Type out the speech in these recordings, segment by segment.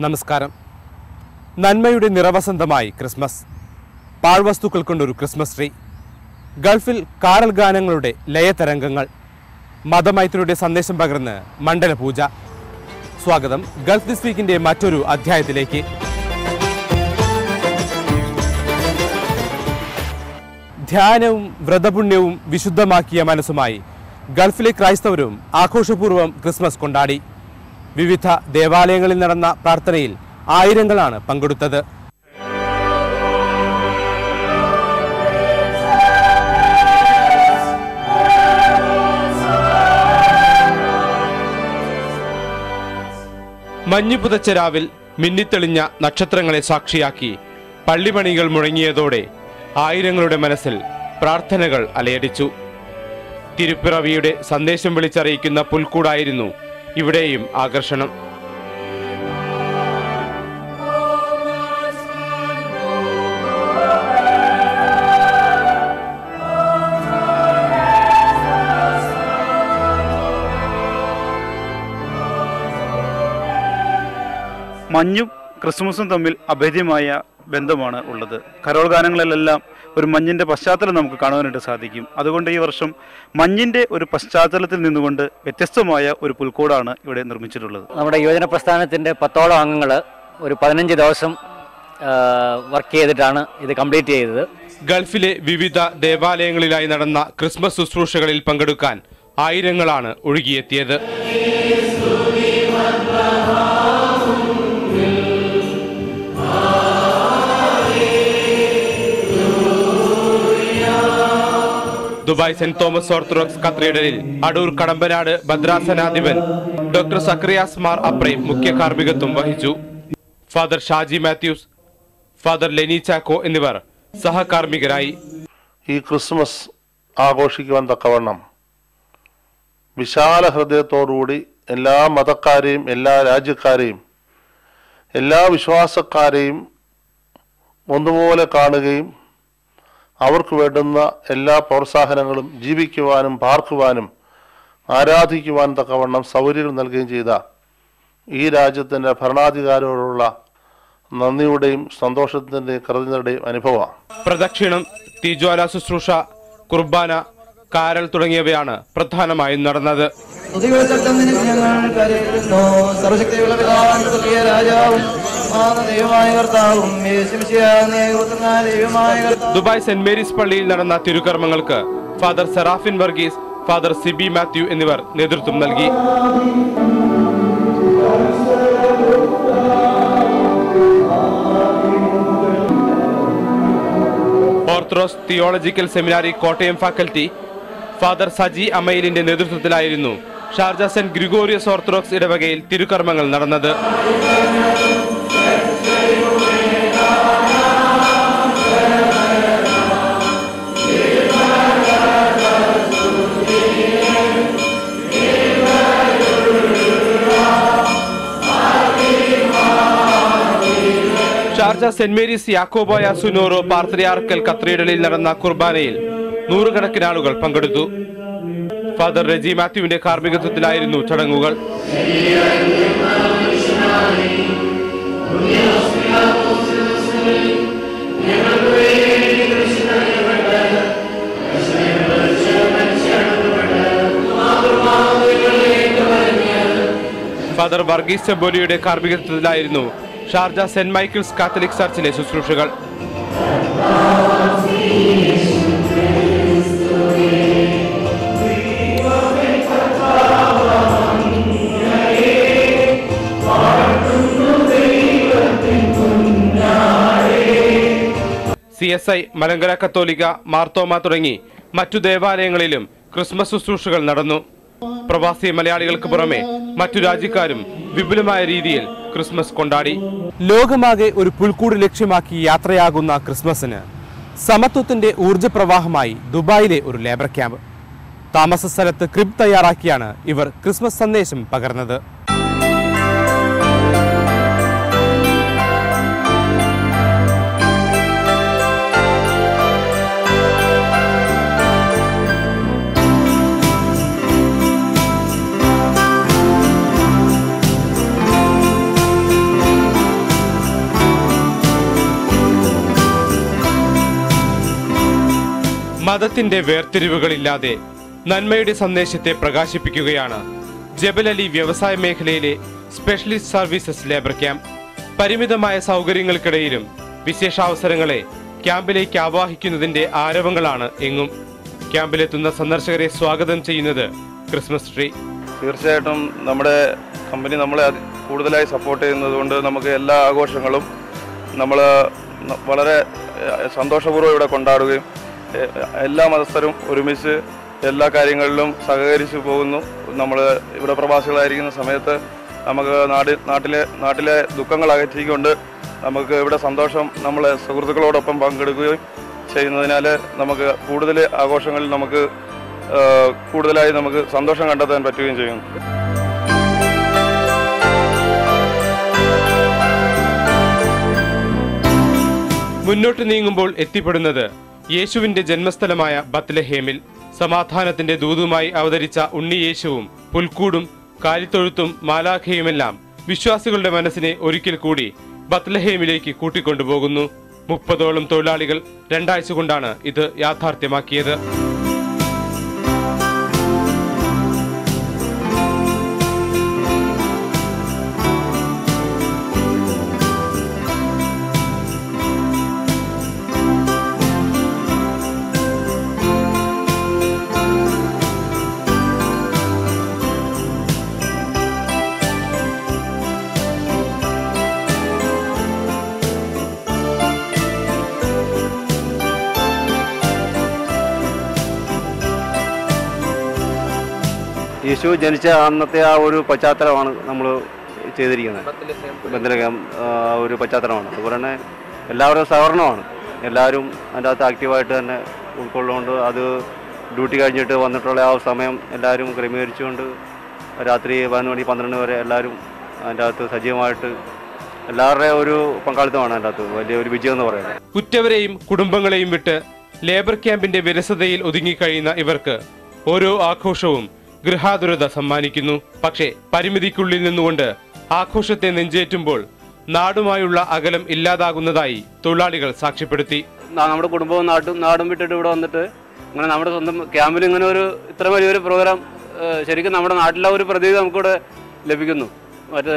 നമസ്കാരം. നന്മയുടെ നിറവസന്തമായി ക്രിസ്മസ്. പാഴ്വസ്തുക്കൾ കൊണ്ടൊരു ക്രിസ്മസ് ട്രീ. ഗൾഫിൽ കാറൽ ഗാനങ്ങളുടെ ലയതരംഗങ്ങൾ. മതമൈത്രിയുടെ സന്ദേശം പകർന്ന് മണ്ഡലപൂജ. സ്വാഗതം ഗൾഫ് ദിസ് വീക്കിന്റെ മറ്റൊരു അധ്യായത്തിലേക്ക്. ധ്യാനവും വ്രതപുണ്യവും വിശുദ്ധമാക്കിയ മനസ്സുമായി ഗൾഫിലെ ക്രൈസ്തവരും ആഘോഷപൂർവം ക്രിസ്മസ് കൊണ്ടാടി. വിവിധ ദേവാലയങ്ങളിൽ നടന്ന പ്രാർത്ഥനയിൽ ആയിരങ്ങളാണ് പങ്കെടുത്തത്. മഞ്ഞു പുതച്ച രാവിൽ മിന്നിത്തെളിഞ്ഞ നക്ഷത്രങ്ങളെ സാക്ഷിയാക്കി പള്ളിമണികൾ മുഴങ്ങിയതോടെ ആയിരങ്ങളുടെ മനസ്സിൽ പ്രാർത്ഥനകൾ അലയടിച്ചു. തിരുപ്പിറവിയുടെ സന്ദേശം വിളിച്ചറിയിക്കുന്ന പുൽക്കൂടായിരുന്നു ഇവിടെയും ആകർഷണം. മഞ്ഞും ക്രിസ്മസും തമ്മിൽ അഭേദ്യമായ ബന്ധമാണ് ഉള്ളത്. കരോൾ ഗാനങ്ങളിലെല്ലാം ഒരു മഞ്ഞിന്റെ പശ്ചാത്തലം നമുക്ക് കാണുവാനായിട്ട് സാധിക്കും. അതുകൊണ്ട് ഈ വർഷം മഞ്ഞിന്റെ ഒരു പശ്ചാത്തലത്തിൽ നിന്നുകൊണ്ട് വ്യത്യസ്തമായ ഒരു പുൽക്കൂടാണ് ഇവിടെ നിർമ്മിച്ചിട്ടുള്ളത്. നമ്മുടെ യുവജന പ്രസ്ഥാനത്തിന്റെ പത്തോളം അംഗങ്ങൾ ഒരു പതിനഞ്ച് ദിവസം വർക്ക് ചെയ്തിട്ടാണ് ഇത് കംപ്ലീറ്റ് ചെയ്തത്. ഗൾഫിലെ വിവിധ ദേവാലയങ്ങളിലായി നടന്ന ക്രിസ്മസ് ശുശ്രൂഷകളിൽ പങ്കെടുക്കാൻ ആയിരങ്ങളാണ് ഒഴുകിയെത്തിയത്. ദുബായ് സെന്റ് തോമസ് ഓർത്തഡോക്സ് കത്തീഡ്രലിൽ അടൂർ കടമ്പനാട് ഭദ്രാസനാധിപൻ ഡോക്ടർ സക്രിയാസ് മാർ അപ്രേം മുഖ്യ കാർമ്മികത്വം വഹിച്ചു. ഫാദർ ഷാജി മാത്യൂസ് ഫാദർ ലെനി ചാക്കോ എന്നിവർ സഹകാർമ്മികരായി. ഈ ക്രിസ്മസ് ആഘോഷിക്കുവാൻ തക്കവണ്ണം വിശാല ഹൃദയത്തോടുകൂടി എല്ലാ മതക്കാരെയും എല്ലാ രാജ്യക്കാരെയും എല്ലാ വിശ്വാസക്കാരെയും ഒന്നുപോലെ കാണുകയും അവർക്ക് വേണ്ടുന്ന എല്ലാ പ്രോത്സാഹനങ്ങളും ജീവിക്കുവാനും പാർക്കുവാനും ആരാധിക്കുവാനും തക്കവണ്ണം സൗകര്യങ്ങൾ നൽകുകയും ചെയ്ത ഈ രാജ്യത്തിന്റെ ഭരണാധികാരികളോടുള്ള നന്ദിയുടെയും സന്തോഷത്തിന്റെയും കൃതജ്ഞതയുടെയും അനുഭവമാണ്. പ്രദക്ഷിണം തീജ്വാല ശുശ്രൂഷ കുർബാന കാരൽ തുടങ്ങിയവയാണ് പ്രധാനമായും നടന്നത്. ഞങ്ങൾ കരയുന്നു സർവശക്തിയുള്ള രാജാവും. ദുബായ് സെന്റ് മേരീസ് പള്ളിയിൽ നടന്ന തിരുക്കർമ്മങ്ങൾക്ക് ഫാദർ സെറാഫിൻ വർഗീസ് ഫാദർ സിബി മാത്യു എന്നിവർ നേതൃത്വം നൽകി. Orthodox theological seminary Kottayam faculty father Saji അമയിലിന്റെ നേതൃത്വത്തിലായിരുന്നു ഷാർജ സെന്റ് ഗ്രിഗോറിയസ് ഓർത്തഡോക്സ് ഇടവകയിൽ തിരുക്കർമ്മങ്ങൾ നടന്നത്. ഷാർജ സെന്റ് മേരീസ് യാക്കോബോയ സുനോറോ പാർത്രിയാർക്കൽ കത്രീഡലിൽ നടന്ന കുർബാനയിൽ നൂറുകണക്കിന് ആളുകൾ പങ്കെടുത്തു. ഫാദർ റെജി മാത്യുവിന്റെ കാർമ്മികത്വത്തിലായിരുന്നു ചടങ്ങുകൾ. ഫാദർ വർഗീസ് ചെബോലിയുടെ കാർമ്മികത്വത്തിലായിരുന്നു ഷാർജ സെന്റ് മൈക്കിൾസ് കാത്തലിക് ചർച്ചിലെ ശുശ്രൂഷകൾ. സി എസ് ഐ മലങ്കര കത്തോലിക്ക മാർത്തോമ തുടങ്ങി മറ്റു ദേവാലയങ്ങളിലും ക്രിസ്മസ് ശുശ്രൂഷകൾ നടന്നു. പ്രവാസി മലയാളികൾക്ക് പുറമെ മറ്റു രാജ്യക്കാരും വിപുലമായ രീതിയിൽ ക്രിസ്മസ് കൊണ്ടാടി. ലോകമാകെ ഒരു പുൽക്കൂട് ലക്ഷ്യമാക്കി യാത്രയാകുന്ന ക്രിസ്മസിന് സമത്വത്തിന്റെ ഊർജപ്രവാഹമായി ദുബായിലെ ഒരു ലേബർ ക്യാമ്പ്. താമസ സ്ഥലത്ത് ക്രിബ് തയ്യാറാക്കിയാണ് ഇവർ ക്രിസ്മസ് സന്ദേശം പകർന്നത്. മതത്തിന്റെ വേർതിരിവുകളില്ലാതെ നന്മയുടെ സന്ദേശത്തെ പ്രകാശിപ്പിക്കുകയാണ് ജബലലി വ്യവസായ മേഖലയിലെ സ്പെഷ്യലിസ്റ്റ് സർവീസസ് ലേബർ ക്യാമ്പ്. പരിമിതമായ സൗകര്യങ്ങൾക്കിടയിലും വിശേഷാവസരങ്ങളെ ക്യാമ്പിലേക്ക് ആവാഹിക്കുന്നതിന്റെ ആരവങ്ങളാണ് എങ്ങും. ക്യാമ്പിലെത്തുന്ന സന്ദർശകരെ സ്വാഗതം ചെയ്യുന്നത് ക്രിസ്മസ് ട്രീ. തീർച്ചയായിട്ടും നമ്മുടെ കമ്പനി നമ്മളെ കൂടുതലായി സപ്പോർട്ട് ചെയ്യുന്നതുകൊണ്ട് നമുക്ക് എല്ലാ ആഘോഷങ്ങളും നമ്മൾ വളരെ സന്തോഷപൂർവം ഇവിടെ കൊണ്ടാടുകയും എല്ലാ മതസ്ഥരും ഒരുമിച്ച് എല്ലാ കാര്യങ്ങളിലും സഹകരിച്ചു പോകുന്നു. നമ്മൾ ഇവിടെ പ്രവാസികളായിരിക്കുന്ന സമയത്ത് നമുക്ക് നാട് നാട്ടിലെ നാട്ടിലെ ദുഃഖങ്ങൾ അകറ്റിക്കൊണ്ട് നമുക്ക് ഇവിടെ സന്തോഷം നമ്മൾ സുഹൃത്തുക്കളോടൊപ്പം പങ്കെടുക്കുകയും ചെയ്യുന്നതിനാൽ നമുക്ക് കൂടുതൽ ആഘോഷങ്ങളിൽ നമുക്ക് കൂടുതലായി നമുക്ക് സന്തോഷം കണ്ടെത്താൻ പറ്റുകയും ചെയ്യും മുന്നോട്ട് നീങ്ങുമ്പോൾ എത്തിപ്പെടുന്നത് യേശുവിന്റെ ജന്മസ്ഥലമായ ബത്ലഹേമിൽ സമാധാനത്തിന്റെ ദൂതുമായി അവതരിച്ച ഉണ്ണി യേശുവും പുൽക്കൂടും കാലിത്തൊഴുത്തും മാലാഖയുമെല്ലാം വിശ്വാസികളുടെ മനസ്സിനെ ഒരിക്കൽ കൂടി ബത്ലഹേമിലേക്ക് കൂട്ടിക്കൊണ്ടുപോകുന്നു. മുപ്പതോളം തൊഴിലാളികൾ രണ്ടാഴ്ച കൊണ്ടാണ് ഇത് യാഥാർത്ഥ്യമാക്കിയത്. യേശു ജനിച്ച അന്നത്തെ ആ ഒരു പശ്ചാത്തലമാണ് നമ്മൾ ചെയ്തിരിക്കുന്നത്. ബന്ധലകം ഒരു പശ്ചാത്തലമാണ്. അതുപോലെ തന്നെ എല്ലാവരും സഹകരണമാണ്. എല്ലാവരും അതിന്റെ അകത്ത് ആക്റ്റീവായിട്ട് തന്നെ ഉൾക്കൊള്ളുകൊണ്ട് അത് ഡ്യൂട്ടി കഴിഞ്ഞിട്ട് വന്നിട്ടുള്ള ആ സമയം എല്ലാവരും ക്രമീകരിച്ചുകൊണ്ട് രാത്രി പതിനൊന്ന് മണി പന്ത്രണ്ട് വരെ എല്ലാവരും അതിന്റെ അകത്ത് സജീവമായിട്ട് എല്ലാവരുടെ ഒരു പങ്കാളിത്തമാണ് അതിന്റെ അകത്ത്. വലിയൊരു വിജയം എന്ന് പറയുന്നത്. ഉറ്റവരെയും കുടുംബങ്ങളെയും വിട്ട് ലേബർ ക്യാമ്പിന്റെ വിരസതയിൽ ഒതുങ്ങിക്കഴിയുന്ന ഇവർക്ക് ഓരോ ആഘോഷവും ഗൃഹാതുരത സമ്മാനിക്കുന്നു. പക്ഷേ പരിമിതിക്കുള്ളിൽ നിന്നുകൊണ്ട് ആഘോഷത്തെ നെഞ്ചേറ്റുമ്പോൾ നാടുമായുള്ള അകലം ഇല്ലാതാകുന്നതായി തൊഴിലാളികൾ സാക്ഷ്യപ്പെടുത്തി. നമ്മുടെ കുടുംബവും നാട്ടും നാടും വിട്ടിട്ട് ഇവിടെ വന്നിട്ട് ഇങ്ങനെ നമ്മുടെ സ്വന്തം ക്യാമ്പിൽ ഇങ്ങനെ ഒരു ഇത്ര വലിയൊരു പ്രോഗ്രാം ശരിക്കും നമ്മുടെ നാട്ടിലെ ഒരു പ്രതീതി നമുക്കിവിടെ ലഭിക്കുന്നു. മറ്റേ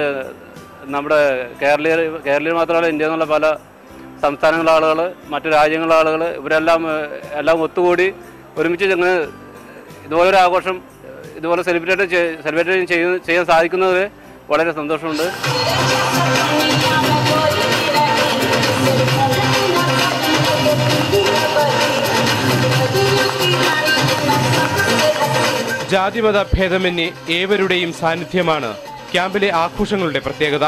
നമ്മുടെ കേരളീയർ കേരളീയർ മാത്രമല്ല ഇന്ത്യ എന്നുള്ള പല സംസ്ഥാനങ്ങളിലെ ആളുകൾ മറ്റു രാജ്യങ്ങളിലെ ആളുകൾ ഇവരെല്ലാം എല്ലാം ഒത്തുകൂടി ഒരുമിച്ച് ഇങ്ങനെ ഇതുപോലൊരു ആഘോഷം ഇതുപോലെ സെലിബ്രേറ്റ് സെലിബ്രേറ്റ് ചെയ്യാൻ സാധിക്കുന്നത് വളരെ സന്തോഷമുണ്ട്. ജാതിമത ഭേദമന്യേ ഏവരുടെയും സാന്നിധ്യമാണ് ക്യാമ്പിലെ ആഘോഷങ്ങളുടെ പ്രത്യേകത.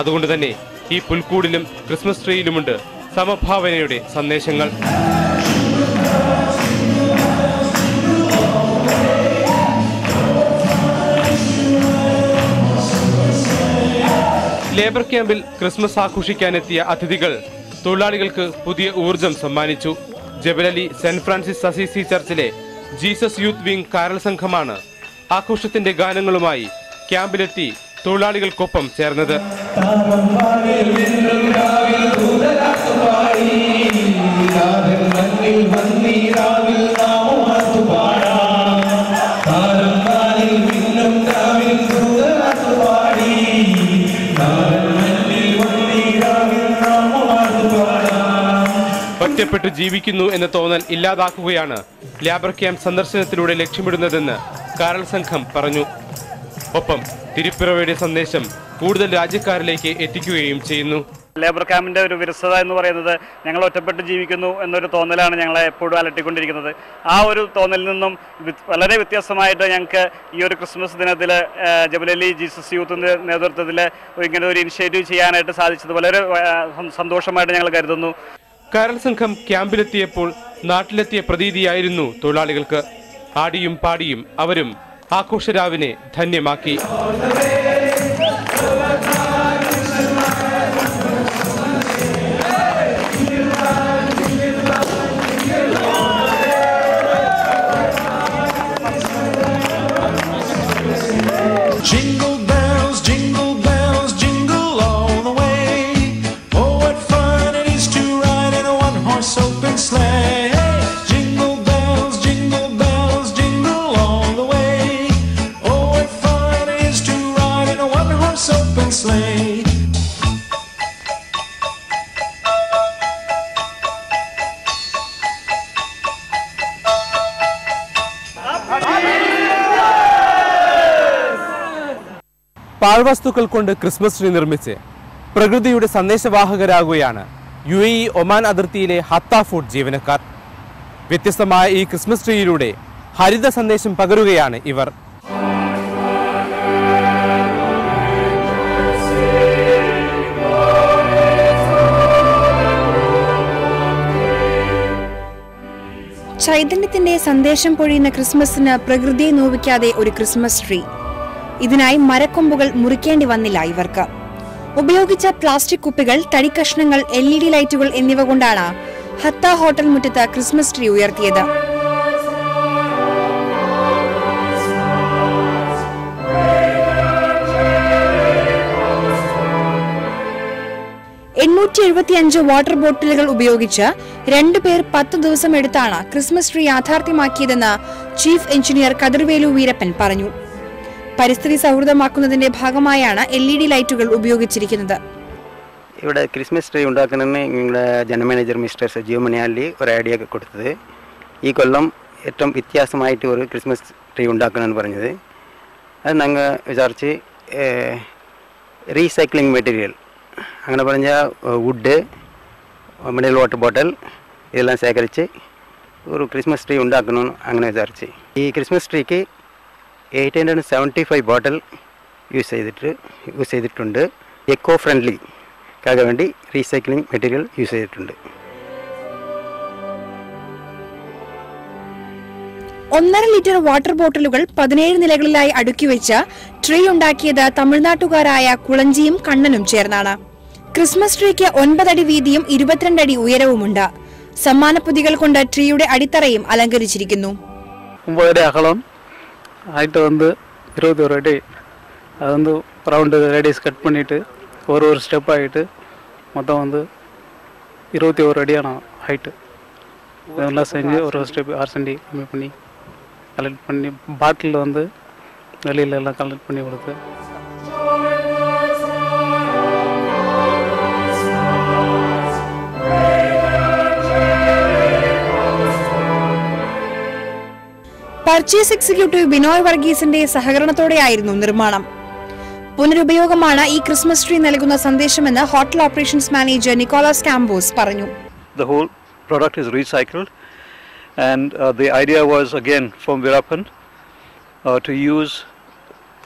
അതുകൊണ്ട് തന്നെ ഈ പുൽക്കൂടിലും ക്രിസ്മസ് ട്രീയിലുമുണ്ട് സമഭാവനയുടെ സന്ദേശങ്ങൾ. ലേബർ ക്യാമ്പിൽ ക്രിസ്മസ് ആഘോഷിക്കാനെത്തിയ അതിഥികൾ തൊഴിലാളികൾക്ക് പുതിയ ഊർജം സമ്മാനിച്ചു. Jebel Ali saint Francis Assisi ചർച്ചിലെ Jesus youth wing carol സംഘമാണ് ആഘോഷത്തിന്റെ ഗാനങ്ങളുമായി ക്യാമ്പിലെത്തി തൊഴിലാളികൾക്കൊപ്പം ചേർന്നത്. ഒറ്റപ്പെട്ടു ജീവിക്കുന്നു എന്ന തോന്നൽ ഇല്ലാതാക്കുകയാണ്. ലേബർ ക്യാമ്പ് സന്ദർശനത്തിലൂടെ ലക്ഷ്യമിടുന്നതെന്ന് കാരൽ സംഘം പറഞ്ഞു. ഒപ്പം തിരുപ്പിറവയുടെ സന്ദേശം കൂടുതൽ രാജ്യക്കാരിലേക്ക് എത്തിക്കുകയും ചെയ്യുന്നു. ലേബർ ക്യാമ്പിന്റെ ഒരു വിരസത എന്ന് പറയുന്നത് ഞങ്ങൾ ഒറ്റപ്പെട്ട് ജീവിക്കുന്നു എന്നൊരു തോന്നലാണ് ഞങ്ങളെ എപ്പോഴും അലട്ടിക്കൊണ്ടിരിക്കുന്നത്. ആ ഒരു തോന്നലിൽ നിന്നും വളരെ വ്യത്യസ്തമായിട്ട് ഞങ്ങൾക്ക് ഈ ഒരു ക്രിസ്മസ് ദിനത്തിൽ ജബലലി ജീസസ് യൂത്തിന്റെ നേതൃത്വത്തിൽ ഇങ്ങനെ ഒരു ഇനിഷ്യേറ്റീവ് ചെയ്യാനായിട്ട് സാധിച്ചത് വളരെ സന്തോഷമായിട്ട് ഞങ്ങൾ കരുതുന്നു. കാരൽ സംഘം ക്യാമ്പിലെത്തിയപ്പോൾ നാട്ടിലെത്തിയ പ്രതീതിയായിരുന്നു തൊഴിലാളികൾക്ക്. ആടിയും പാടിയും അവരും ആഘോഷരാവിനെ ധന്യമാക്കി. പാഴ്വസ്തുക്കൾ കൊണ്ട് ക്രിസ്മസ് ട്രീ നിർമ്മിച്ച് പ്രകൃതിയുടെ സന്ദേശവാഹകരാകുകയാണ് യു എ ഇ ഒമാൻ അതിർത്തിയിലെ ഹത്ത ഫുഡ് ജീവനക്കാർ. വ്യത്യസ്തമായ ഈ ക്രിസ്മസ് ട്രീയിലൂടെ ഹരിത സന്ദേശം പകരുകയാണ് ഇവർ. ചൈതന്യത്തിന്റെ സന്ദേശം പൊഴിയുന്ന ക്രിസ്മസിന് പ്രകൃതിയെ നോവിക്കാതെ ഒരു ക്രിസ്മസ് ട്രീ. ഇതിനായി മരക്കൊമ്പുകൾ മുറിക്കേണ്ടി വന്നില്ല ഇവർക്ക്. ഉപയോഗിച്ച പ്ലാസ്റ്റിക് കുപ്പികൾ തടിക്കഷ്ണങ്ങൾ എൽ ഇ ഡി ലൈറ്റുകൾ എന്നിവ കൊണ്ടാണ് ഹത്ത ഹോട്ടൽ മുറ്റത്ത് ക്രിസ്മസ് ട്രീ ഉയർത്തിയത്. എണ്ണൂറ്റി എഴുപത്തിയഞ്ച് വാട്ടർ ബോട്ടിലുകൾ ഉപയോഗിച്ച് രണ്ടുപേർ പത്ത് ദിവസം എടുത്താണ് ക്രിസ്മസ് ട്രീ യാഥാർത്ഥ്യമാക്കിയതെന്ന് ചീഫ് എഞ്ചിനീയർ കതിർവേലു വീരപ്പൻ പറഞ്ഞു. പരിസ്ഥിതി സൗഹൃദമാക്കുന്നതിന്റെ ഭാഗമായാണ് എൽ ഇ ഡി ലൈറ്റുകൾ ഉപയോഗിച്ചിരിക്കുന്നത്. ഇവിടെ ക്രിസ്മസ് ട്രീ ഉണ്ടാക്കുന്നതിന് ഞങ്ങളുടെ general manager mister Sajeev Maniyali ഒരു ഐഡിയ ഒക്കെ കൊടുത്തത്. ഈ കൊല്ലം ഏറ്റവും വ്യത്യാസമായിട്ട് ഒരു ക്രിസ്മസ് ട്രീ ഉണ്ടാക്കണമെന്ന് പറഞ്ഞത്. അത് ഞങ്ങൾ വിചാരിച്ച് റീസൈക്ലിംഗ് മെറ്റീരിയൽ അങ്ങനെ പറഞ്ഞാൽ വുഡ് മിനറൽ വാട്ടർ ബോട്ടിൽ ഇതെല്ലാം ശേഖരിച്ച് ഒരു ക്രിസ്മസ് ട്രീ ഉണ്ടാക്കണമെന്ന് അങ്ങനെ വിചാരിച്ച്. ഈ Christmas ട്രീക്ക് eight hundred seventy five bottle use ചെയ്തിട്ട് യൂസ് ചെയ്തിട്ടുണ്ട്. എക്കോ ഫ്രണ്ട്ലി കാക വേണ്ടി റീസൈക്ലിംഗ് മെറ്റീരിയൽ യൂസ് ചെയ്തിട്ടുണ്ട്. ഒന്നര ലിറ്റർ വാട്ടർ ബോട്ടിലുകൾ പതിനേഴ് നിലകളിലായി അടുക്കി വെച്ച് ട്രീ ഉണ്ടാക്കിയത് തമിഴ്നാട്ടുകാരായ കുളഞ്ചിയും കണ്ണനും ചേർന്നാണ്. ക്രിസ്മസ് ട്രീക്ക് ഒൻപതടി വീതിയും ഇരുപത്തിരണ്ടടി ഉയരവുമുണ്ട്. സമ്മാനപ്പുതികൾ കൊണ്ട് ട്രീയുടെ അടിത്തറയും അലങ്കരിച്ചിരിക്കുന്നു. ஹைட்டு வந்து இருபத்தி ஒரு அடி. அது வந்து ரவுண்டு ரேடியஸ் கட் பண்ணிவிட்டு ஒரு ஒரு ஸ்டெப் ஆகிட்டு மொத்தம் வந்து இருபத்தி ஒரு அடியான ஹைட்டு இதெல்லாம் செஞ்சு ஒரு ஒரு ஸ்டெப் ஆறு சென்டி கம்மி பண்ணி கலெக்ட் பண்ணி பாட்டிலில் வந்து வெளியில எல்லாம் கலெக்ட் பண்ணி கொடுத்து. പർച്ചേസ് എക്സിക്യൂട്ടീവ് ബിനോയ് വർഗീസിന്റെ സഹകരണത്തോടെയായിരുന്നു നിർമ്മാണം പുനരുപയോഗമാണ് ഈ ക്രിസ്മസ് ട്രീ നൽകുന്ന സന്ദേശമെന്ന് hotel operations manager Nicholas Kambos പറഞ്ഞു The whole product is recycled, and uh, the idea was again from Virapan uh, to use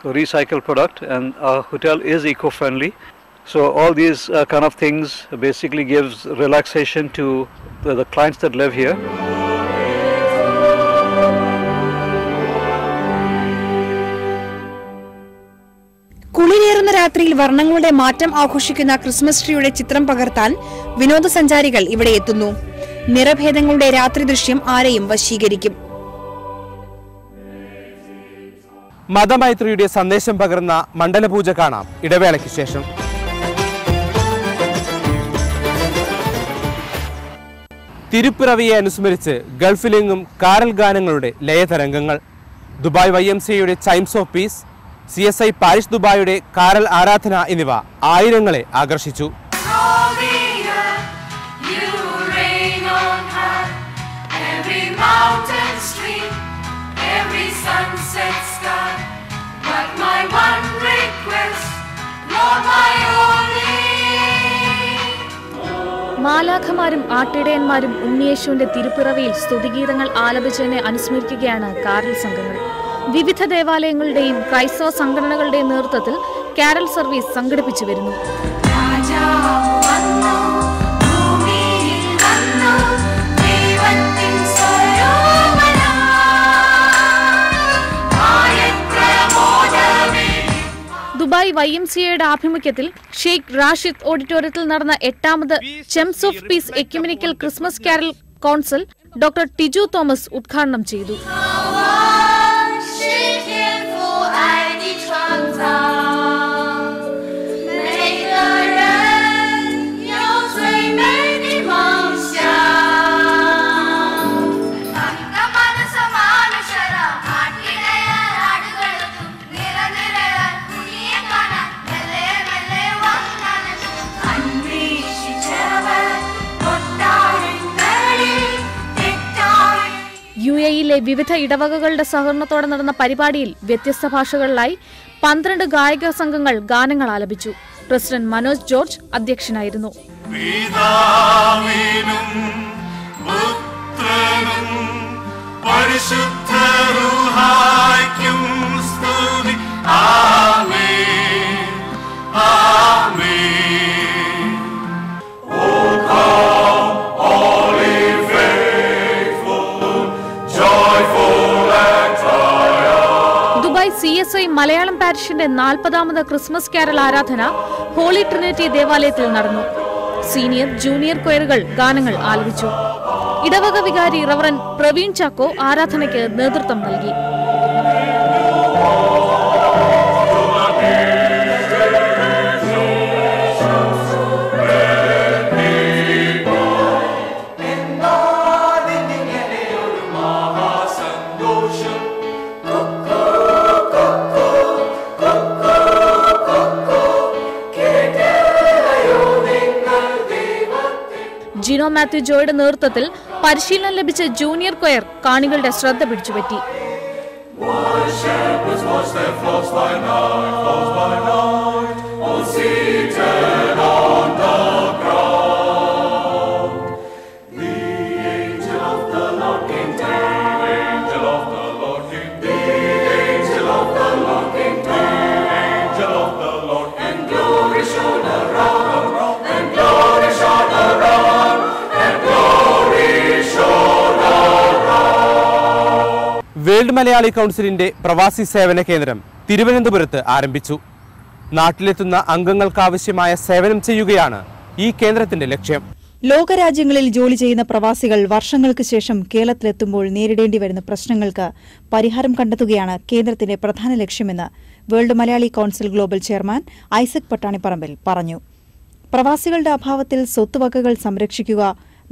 a recycled product, and our hotel is eco-friendly. So all these uh, kind of things basically gives relaxation to the, the clients that live here. കുളിരേറുന്ന രാത്രിയിൽ വർണങ്ങളുടെ മാറ്റം ആഘോഷിക്കുന്ന Christmas ട്രീയുടെ ചിത്രം പകർത്താൻ വിനോദസഞ്ചാരികൾ ഇവിടെ എത്തുന്നു. നിറഭേദങ്ങളുടെ രാത്രി ദൃശ്യം ആരെയും വശീകരിക്കും. മതമൈത്രിയുടെ സന്ദേശം പകർന്ന മണ്ഡലപൂജ കാണാം. ഇടവേളയ്ക്ക് ശേഷം. തിരുപ്പിറവിയെ അനുസ്മരിച്ച് ഗൾഫിലെങ്ങും കാരൽ ഗാനങ്ങളുടെ ലയതരംഗങ്ങൾ. ദുബായ് വൈ എം സിയുടെ chimes of peace C S I parish ദുബായിയുടെ carol ആരാധന എന്നിവ ആയിരങ്ങളെ ആകർഷിച്ചു. മാലാഖമാരും ആട്ടിടയന്മാരും ഉണ്ണിയേശുവിന്റെ തിരുപ്പിറവിയിൽ സ്തുതിഗീതങ്ങൾ ആലപിച്ചതിനെ അനുസ്മരിക്കുകയാണ് കാറിൽ സംഘങ്ങൾ. വിവിധ ദേവാലയങ്ങളുടെയും ക്രൈസ്തവ സംഘടനകളുടെയും നേതൃത്വത്തിൽ കാരൽ സർവീസ് സംഘടിപ്പിച്ചു വരുന്നു. ദുബായ് വൈ എം സി എയുടെ ആഭിമുഖ്യത്തിൽ ഷെയ്ഖ് റാഷിദ് ഓഡിറ്റോറിയത്തിൽ നടന്ന എട്ടാമത് chimes of peace ecumenical Christmas carol council doctor Tiju Thomas ഉദ്ഘാടനം ചെയ്തു. യു വിവിധ ഇടവകകളുടെ സഹകരണത്തോടെ നടന്ന പരിപാടിയിൽ വ്യത്യസ്ത ഭാഷകളിലായി പന്ത്രണ്ട് ഗായക സംഘങ്ങൾ ഗാനങ്ങൾ ആലപിച്ചു. പ്രസിഡന്റ് മനോജ് ജോർജ് അധ്യക്ഷനായിരുന്നു. ആമേ എസ് ഐ മലയാളം പാരിഷിന്റെ നാൽപ്പതാമത് ക്രിസ്മസ് കാരൽ ആരാധന ഹോളി ട്രിനിറ്റി ദേവാലയത്തിൽ നടന്നു. സീനിയർ ജൂനിയർ കൊയറുകൾ ഗാനങ്ങൾ ആലപിച്ചു. ഇടവക വികാരി റവറൻ പ്രവീൺ ചാക്കോ ആരാധനയ്ക്ക് നേതൃത്വം നൽകി. മാത്യു ജോയുടെ നേതൃത്വത്തിൽ പരിശീലനം ലഭിച്ച ജൂനിയർ കൊയർ കാണികളുടെ ശ്രദ്ധ പിടിച്ചുപറ്റി Shepherds watch their flocks by night, flocks by night, all seated world Malayali കൗൺസിലിന്റെ പ്രവാസി സേവന കേന്ദ്രം തിരുവനന്തപുരത്ത് ആരംഭിച്ചു. നാട്ടിലെത്തുന്ന അംഗങ്ങൾക്കാവശ്യമായ സേവനം ചെയ്യുകയാണ് ഈ കേന്ദ്രത്തിന്റെ ലക്ഷ്യം. ലോകരാജ്യങ്ങളിൽ ജോലി ചെയ്യുന്ന പ്രവാസികൾ വർഷങ്ങൾക്ക് ശേഷം കേരളത്തിലെത്തുമ്പോൾ നേരിടേണ്ടി വരുന്ന പ്രശ്നങ്ങൾക്ക് പരിഹാരം കണ്ടെത്തുകയാണ് കേന്ദ്രത്തിന്റെ പ്രധാന ലക്ഷ്യമെന്ന് world Malayali council global chairman Isaac Pattanipparambil പറഞ്ഞു. പ്രവാസികളുടെ അഭാവത്തിൽ സ്വത്തുവകകൾ സംരക്ഷിക്കുക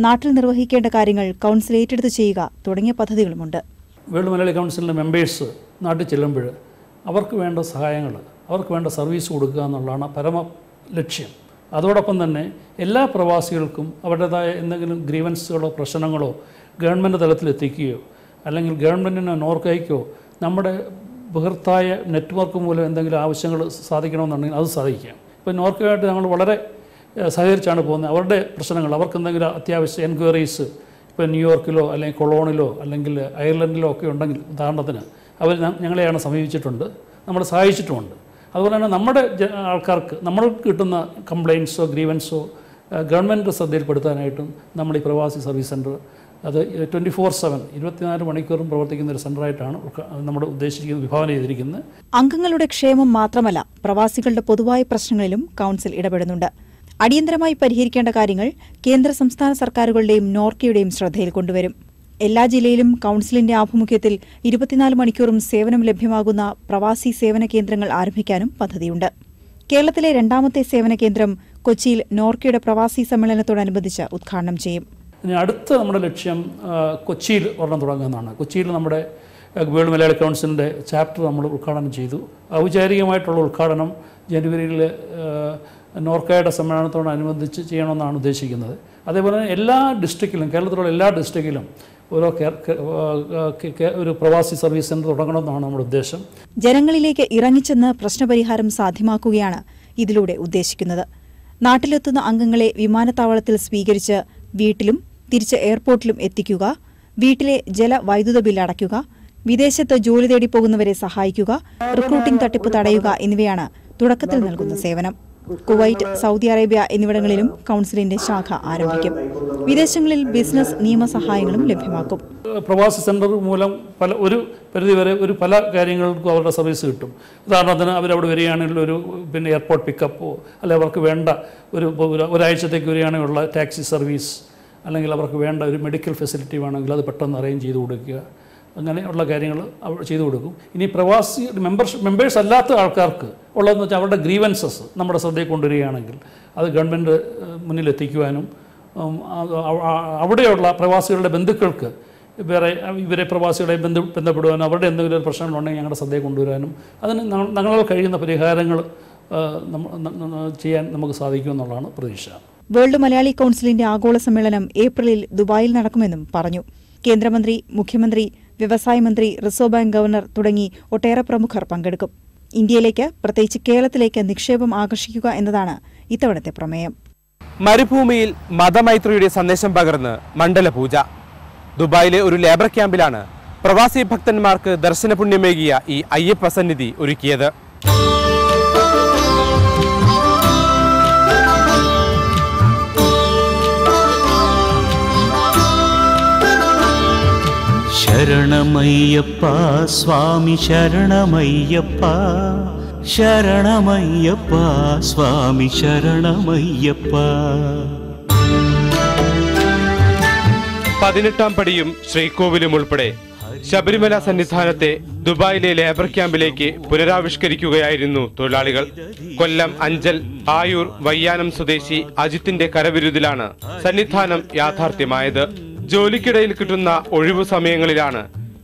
നാട്ടിൽ നിർവഹിക്കേണ്ട കാര്യങ്ങൾ കൌൺസിൽ ഏറ്റെടുത്ത് ചെയ്യുക തുടങ്ങിയ പദ്ധതികളുമുണ്ട്. വേൾഡ് മലയാളി കൗൺസിലിന്റെ മെമ്പേഴ്സ് നാട്ടിൽ ചെല്ലുമ്പോൾ അവർക്ക് വേണ്ട സഹായങ്ങൾ അവർക്ക് വേണ്ട സർവീസ് കൊടുക്കുക എന്നുള്ളതാണ് പരമ ലക്ഷ്യം. അതോടൊപ്പം തന്നെ എല്ലാ പ്രവാസികൾക്കും അവരുടേതായ എന്തെങ്കിലും ഗ്രീവൻസുകളോ പ്രശ്നങ്ങളോ ഗവൺമെന്റ് തലത്തിലെത്തിക്കുകയോ അല്ലെങ്കിൽ ഗവൺമെന്റിനോ നോർക്കൈക്കോ നമ്മുടെ ബൃഹത്തായ നെറ്റ്വർക്ക് മൂലം എന്തെങ്കിലും ആവശ്യങ്ങൾ സാധിക്കണമെന്നുണ്ടെങ്കിൽ അത് സാധിക്കാം. ഇപ്പോൾ നോർക്കയുമായിട്ട് ഞങ്ങൾ വളരെ സഹകരിച്ചാണ് പോകുന്നത്. അവരുടെ പ്രശ്നങ്ങൾ അവർക്ക് എന്തെങ്കിലും അത്യാവശ്യ എൻക്വയറീസ് ഇപ്പോൾ ന്യൂയോർക്കിലോ അല്ലെങ്കിൽ കൊളോണിലോ അല്ലെങ്കിൽ അയർലൻഡിലോ ഒക്കെ ഉണ്ടെങ്കിൽ ഉദാഹരണത്തിന് അവർ ഞങ്ങളെയാണ് സമീപിച്ചിട്ടുണ്ട് നമ്മളെ സഹായിച്ചിട്ടുമുണ്ട്. അതുപോലെ തന്നെ നമ്മുടെ ആൾക്കാർക്ക് നമ്മൾക്ക് കിട്ടുന്ന കംപ്ലയിൻസോ ഗ്രീവൻസോ ഗവൺമെന്റ് ശ്രദ്ധയിൽപ്പെടുത്താനായിട്ടും നമ്മൾ ഈ പ്രവാസി സർവീസ് സെന്റർ അത് ട്വന്റി ഫോർ സെവൻ ഇരുപത്തിനാല് മണിക്കൂറും പ്രവർത്തിക്കുന്ന ഒരു സെന്ററായിട്ടാണ് നമ്മൾ ഉദ്ദേശിക്കുന്നത് വിഭാവന ചെയ്തിരിക്കുന്നത്. അംഗങ്ങളുടെ ക്ഷേമം മാത്രമല്ല പ്രവാസികളുടെ പൊതുവായ പ്രശ്നങ്ങളിലും കൗൺസിൽ ഇടപെടുന്നുണ്ട്. അടിയന്തരമായി പരിഹരിക്കേണ്ട കാര്യങ്ങൾ കേന്ദ്ര സംസ്ഥാന സർക്കാരുകളുടെയും നോർക്കയുടെയും ശ്രദ്ധയിൽ കൊണ്ടുവരും. എല്ലാ ജില്ലയിലും കൌൺസിലിന്റെ ആഭിമുഖ്യത്തിൽ ഇരുപത്തിനാല് മണിക്കൂറും സേവനം ലഭ്യമാകുന്ന പ്രവാസി സേവന കേന്ദ്രങ്ങൾ ആരംഭിക്കാനും പദ്ധതിയുണ്ട്. കേരളത്തിലെ രണ്ടാമത്തെ സേവന കേന്ദ്രം കൊച്ചിയിൽ നോർക്കയുടെ പ്രവാസി സമ്മേളനത്തോടനുബന്ധിച്ച് ഉദ്ഘാടനം ചെയ്യും. ഇനി അടുത്ത നമ്മുടെ ലക്ഷ്യം കൊച്ചിയിൽ ഒരെണ്ണം തുടങ്ങുന്നതാണ് കൊച്ചിയിൽ നമ്മുടെ വേൾഡ് മലയാളി കൗൺസിലിന്റെ ചാപ്റ്റർ നമ്മൾ ഉദ്ഘാടനം ചെയ്തു. ഔപചാരികമായിട്ടുള്ള ഉദ്ഘാടനം ജനുവരിയിൽ നോർക്കയുടെ സമ്മേളനത്തോടനുബന്ധിച്ച് ചെയ്യണമെന്നാണ് ഉദ്ദേശിക്കുന്നത്. അതേപോലെ തന്നെ എല്ലാ ഡിസ്ട്രിക്റ്റിലും കേരളത്തിലുള്ള എല്ലാ ഡിസ്ട്രിക്റ്റിലും ഓരോ ഒരു പ്രവാസി സർവീസ് സെന്റർ തുടങ്ങണമെന്നാണ് നമ്മുടെ ഉദ്ദേശം. ജനങ്ങളിലേക്ക് ഇറങ്ങിച്ചെന്ന് പ്രശ്നപരിഹാരം സാധ്യമാക്കുകയാണ് ഇതിലൂടെ ഉദ്ദേശിക്കുന്നത്. നാട്ടിലെത്തുന്ന അംഗങ്ങളെ വിമാനത്താവളത്തിൽ സ്വീകരിച്ച് വീട്ടിലും തിരിച്ച് എയർപോർട്ടിലും എത്തിക്കുക വീട്ടിലെ ജല വൈദ്യുത ബില്ല് അടയ്ക്കുക വിദേശത്ത് ജോലി തേടി പോകുന്നവരെ സഹായിക്കുക റിക്രൂട്ടിംഗ് തട്ടിപ്പ് തടയുക എന്നിവയാണ് തുടക്കത്തിൽ നൽകുന്ന സേവനം. കുവൈറ്റ് സൗദി അറേബ്യ എന്നിവിടങ്ങളിലും കൗൺസിലിന്റെ ശാഖ ആരംഭിക്കും. വിദേശങ്ങളിൽ ബിസിനസ് നിയമസഹായങ്ങളും ലഭ്യമാക്കും. പ്രവാസി സെന്റർ മൂലം പല ഒരു പരിധിവരെ ഒരു പല കാര്യങ്ങൾക്കും അവരുടെ സർവീസ് കിട്ടും. ഉദാഹരണത്തിന് അവരവിടെ വരികയാണെങ്കിൽ ഒരു പിന്നെ എയർപോർട്ട് പിക്കപ്പോ അല്ലെങ്കിൽ അവർക്ക് വേണ്ട ഒരു ഒരു- ഒരാഴ്ചത്തേക്ക് വരികയാണെങ്കിലുള്ള ടാക്സി സർവീസ് അല്ലെങ്കിൽ അവർക്ക് വേണ്ട ഒരു മെഡിക്കൽ ഫെസിലിറ്റി വേണമെങ്കിൽ അത് പെട്ടെന്ന് അറേഞ്ച് ചെയ്ത് കൊടുക്കുക. അങ്ങനെയുള്ള കാര്യങ്ങൾ അവർ ചെയ്തു കൊടുക്കും. ഇനി പ്രവാസി മെമ്പർഷിപ്പ് മെമ്പേഴ്സ് അല്ലാത്ത ആൾക്കാർക്ക് ഉള്ളതെന്ന് വെച്ചാൽ അവരുടെ ഗ്രീവൻസസ് നമ്മുടെ ശ്രദ്ധയിൽ കൊണ്ടുവരികയാണെങ്കിൽ അത് ഗവൺമെന്റ് മുന്നിലെത്തിക്കുവാനും അവിടെയുള്ള പ്രവാസികളുടെ ബന്ധുക്കൾക്ക് വേറെ ഇവരെ പ്രവാസികളെ ബന്ധ ബന്ധപ്പെടുവാനും അവരുടെ എന്തെങ്കിലും ഒരു പ്രശ്നങ്ങളുണ്ടെങ്കിൽ ഞങ്ങളുടെ ശ്രദ്ധയിൽ കൊണ്ടുവരാനും അതിന് ഞങ്ങളാൽ കഴിയുന്ന പരിഹാരങ്ങൾ ചെയ്യാൻ നമുക്ക് സാധിക്കുമെന്നുള്ളതാണ് പ്രതീക്ഷ. വേൾഡ് മലയാളി കൗൺസിലിന്റെ ആഗോള സമ്മേളനം ഏപ്രിലിൽ ദുബായിൽ നടക്കുമെന്നും പറഞ്ഞു. കേന്ദ്രമന്ത്രി മുഖ്യമന്ത്രി വ്യവസായ മന്ത്രി റിസർവ് ബാങ്ക് ഗവർണർ തുടങ്ങി ഒട്ടേറെ പ്രമുഖർ പങ്കെടുക്കും. ഇന്ത്യയിലേക്ക് പ്രത്യേകിച്ച് കേരളത്തിലേക്ക് നിക്ഷേപം ആകർഷിക്കുക എന്നതാണ് ഇത്തവണത്തെ പ്രമേയം. മരുഭൂമിയിൽ മതമൈത്രിയുടെ സന്ദേശം പകർന്ന് മണ്ഡലപൂജ. ദുബായിലെ ഒരു ലേബർ ക്യാമ്പിലാണ് പ്രവാസി ഭക്തന്മാർക്ക് ദർശന പുണ്യമേകിയ ഈ അയ്യപ്പ സന്നിധി ഒരുക്കിയത്. ശരണമയ്യപ്പ സ്വാമി ശരണമയ്യപ്പ ശരണമയ്യപ്പ സ്വാമി ശരണമയ്യപ്പ. പതിനെട്ടാം പടിയും ശ്രീകോവിലും ഉൾപ്പെടെ ശബരിമല സന്നിധാനത്തെ ദുബായിലെ ലേബർ ക്യാമ്പിലേക്ക് പുനരാവിഷ്കരിക്കുകയായിരുന്നു തൊഴിലാളികൾ. കൊല്ലം അഞ്ചൽ ആയൂർ വയ്യാനം സ്വദേശി അജിത്തിന്റെ കരവിരുതിലാണ് സന്നിധാനം യാഥാർത്ഥ്യമായത്. ജോലിക്കിടയിൽ കിട്ടുന്ന ഒഴിവു സമയങ്ങളിലാണ്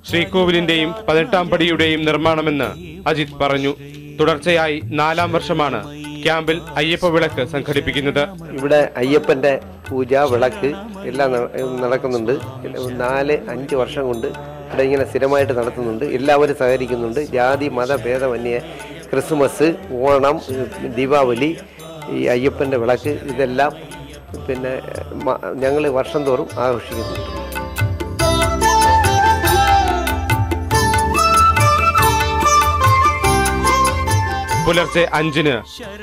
ശ്രീകോവിലിന്റെയും പതിനെട്ടാം പടിയുടെയും നിർമ്മാണമെന്ന് അജിത് പറഞ്ഞു. തുടർച്ചയായി നാലാം വർഷമാണ് ക്യാമ്പിൽ അയ്യപ്പ വിളക്ക് സംഘടിപ്പിക്കുന്നത്. ഇവിടെ അയ്യപ്പന്റെ പൂജ വിളക്ക് എല്ലാം നടക്കുന്നുണ്ട്. നാല് അഞ്ച് വർഷം കൊണ്ട് ഇവിടെ ഇങ്ങനെ സ്ഥിരമായിട്ട് നടത്തുന്നുണ്ട്. എല്ലാവരും സഹകരിക്കുന്നുണ്ട്. ജാതി മത ഭേദമന്യ ക്രിസ്മസ് ഓണം ദീപാവലി ഈ അയ്യപ്പന്റെ വിളക്ക് ഇതെല്ലാം പിന്നെ ഞങ്ങൾ വർഷം തോറും ആഘോഷിക്കുന്നുണ്ട് പുലർച്ചെ അഞ്ചിന്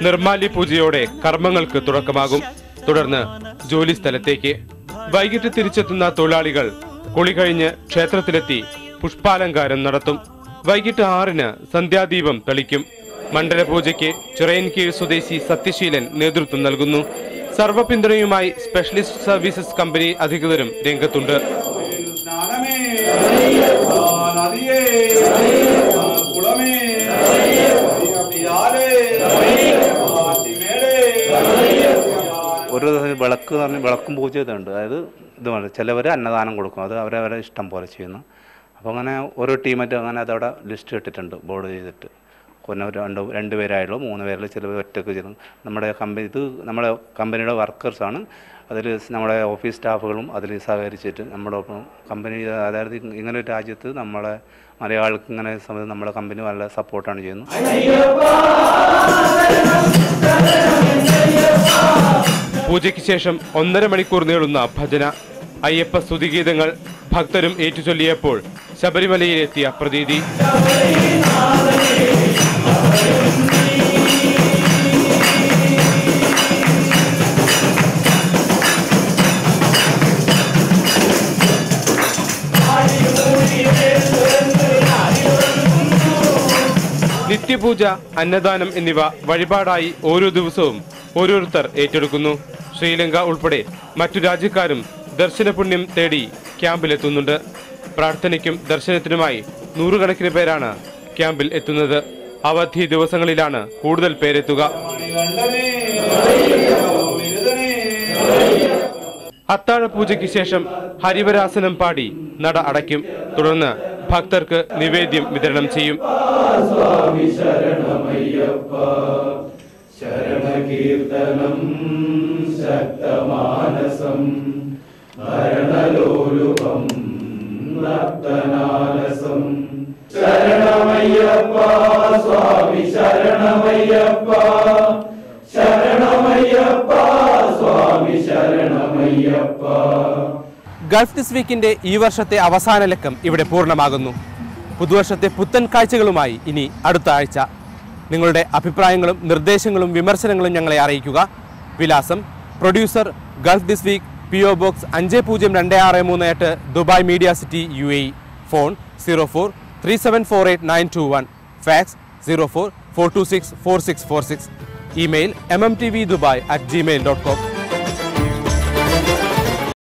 നിർമാല്യ പൂജയോടെ കർമ്മങ്ങൾക്ക് തുടക്കമാകും. തുടർന്ന് ജോലി സ്ഥലത്തേക്ക്. വൈകിട്ട് തിരിച്ചെത്തുന്ന തൊഴിലാളികൾ കുളി കഴിഞ്ഞ് ക്ഷേത്രത്തിലെത്തി പുഷ്പാലങ്കാരം നടത്തും. വൈകിട്ട് ആറിന് സന്ധ്യാദീപം തെളിക്കും. മണ്ഡലപൂജയ്ക്ക് ചിറയൻകീഴ് സ്വദേശി സത്യശീലൻ നേതൃത്വം നൽകുന്നു. സർവ പിന്തുണയുമായി സ്പെഷ്യലിസ്റ്റ് സർവീസസ് കമ്പനി അധികൃതരും രംഗത്തുണ്ട്. ഓരോ ദിവസം വിളക്ക് എന്ന് പറഞ്ഞാൽ വിളക്കും പൂജ ഇതുണ്ട് അതായത് ഇതുമാണ് ചിലവർ അന്നദാനം കൊടുക്കും. അത് അവരവരെ ഇഷ്ടം പോലെ ചെയ്യുന്നു. അപ്പോൾ അങ്ങനെ ഓരോ ടീമായിട്ട് അങ്ങനെ അതവിടെ ലിസ്റ്റ് ഇട്ടിട്ടുണ്ട് ബോർഡ് ചെയ്തിട്ട്. ഒരു രണ്ട് രണ്ട് പേരായാലും മൂന്ന് പേരിൽ ചിലവർ ഒറ്റയ്ക്ക് ചെയ്യുന്നു നമ്മുടെ കമ്പനി ഇത് നമ്മുടെ കമ്പനിയുടെ വർക്കേഴ്സാണ്. അതിൽ നമ്മുടെ ഓഫീസ് സ്റ്റാഫുകളും അതിൽ സഹകരിച്ചിട്ട് നമ്മുടെ ഒപ്പം കമ്പനി അതായത് ഇങ്ങനെ ഒരു രാജ്യത്ത് നമ്മളെ മലയാളികൾക്ക് ഇങ്ങനെ സമയത്ത് നമ്മുടെ കമ്പനി നല്ല സപ്പോർട്ടാണ് ചെയ്യുന്നത്. പൂജയ്ക്ക് ശേഷം ഒന്നര മണിക്കൂർ നീളുന്ന ഭജന അയ്യപ്പ സ്തുതിഗീതങ്ങൾ ഭക്തരും ഏറ്റുചൊല്ലിയപ്പോൾ ശബരിമലയിലെത്തിയ പ്രതീതി. നിത്യപൂജ അന്നദാനം എന്നിവ വഴിപാടായി ഓരോ ദിവസവും ഓരോരുത്തർ ഏറ്റെടുക്കുന്നു. ശ്രീലങ്ക ഉൾപ്പെടെ മറ്റു രാജ്യക്കാരും ദർശന പുണ്യം തേടി ക്യാമ്പിലെത്തുന്നുണ്ട്. പ്രാർത്ഥനയ്ക്കും ദർശനത്തിനുമായി നൂറുകണക്കിന് പേരാണ് ക്യാമ്പിൽ എത്തുന്നത്. അവധി ദിവസങ്ങളിലാണ് കൂടുതൽ പേരെത്തുക. അത്താഴ പൂജയ്ക്ക് ശേഷം ഹരിവരാസനം പാടി നട അടയ്ക്കും. തുടർന്ന് ഭക്തർക്ക് നിവേദ്യം വിതരണം ചെയ്യും. ശരണകീർത്തനം ശക്തമാനസം ഭരണലോലുപം നർത്തനാലസം ശരണമയ്യപ്പ ഗൾഫ് ദിസ് വീക്കിന്റെ ഈ വർഷത്തെ അവസാന ലക്കം ഇവിടെ പൂർണമാകുന്നു. പുതുവർഷത്തെ പുത്തൻ കാഴ്ചകളുമായി ഇനി അടുത്ത ആഴ്ച. നിങ്ങളുടെ അഭിപ്രായങ്ങളും നിർദ്ദേശങ്ങളും വിമർശനങ്ങളും ഞങ്ങളെ അറിയിക്കുക. വിലാസം producer Gulf this week P O box അഞ്ച് പൂജ്യം രണ്ട് ആറ് മൂന്ന് എട്ട് Dubai media city U A phone zero four three seven four eight nine two one fax zero four four two six four six four six. Email M M T V Dubai at Gmail dot com